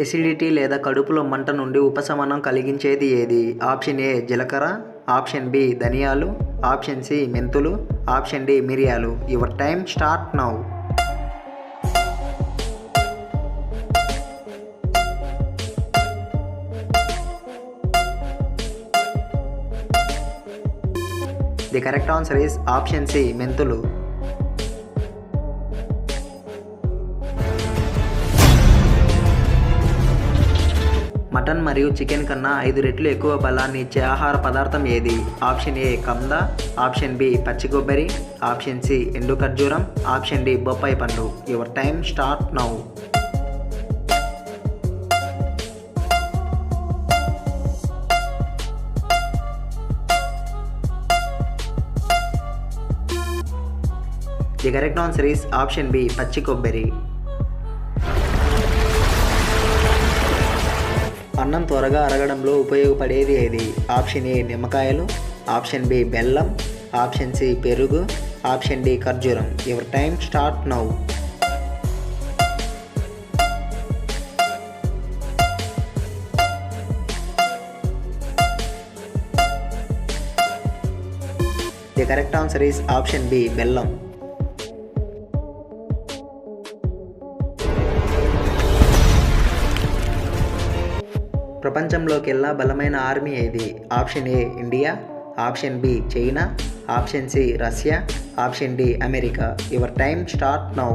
Acidity లేదా కడుపులో మంట నుండి ఉపశమనం కలిగించేది ఏది? ఆప్షన్ ఏ జీలకర్ర. ఆప్షన్ బి ధనియాలు. ఆప్షన్ సి మెంతులు. ఆప్షన్ డి మిరియాలు. Your time start now. The correct answer is option C మెంతులు. మటన్ మరియు చికెన్ కన్నా ఐదు రెట్లు ఎక్కువ బలాన్ని ఇచ్చే ఆహార పదార్థం ఏది? ఆప్షన్ ఏ కంద ఆప్షన్ బి పచ్చి కొబ్బరి ఆప్షన్ సి ఎండు ఖర్జూరం ఆప్షన్ డి బొప్పాయి పండు. Your time start now. The correct answer is option B పచ్చి కొబ్బరి. అన్నం త్వరగా అరగడంలో ఉపయోగపడేది ఏది? ఆప్షన్ ఏ నిమ్మకాయలు ఆప్షన్ బి బెల్లం ఆప్షన్ సి పెరుగు ఆప్షన్ డి ఖర్జూరం. Your time start now the correct answer is option B బెల్లం. ప్రపంచంలోకెల్లా బలమైన ఆర్మీ ఏది? Option A India option B China option C Russia option D America. Your time start now.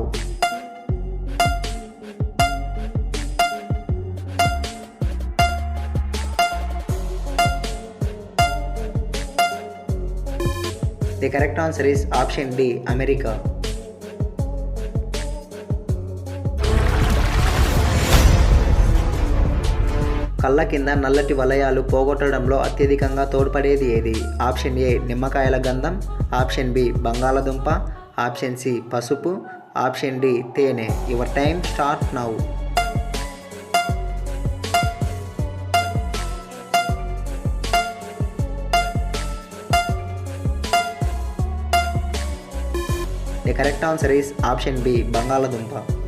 The correct answer is option D America. కళ్ళ కింద నల్లటి వలయాలు పోగొట్టడంలో అత్యధికంగా తోడ్పడేది ఏది? Option A నిమ్మకాయల గంధం. ఆప్షన్ బి బంగాళదుంప. ఆప్షన్ సి పసుపు. ఆప్షన్ డి తేనె. Your time start now. The correct answer is option B బంగాళదుంప.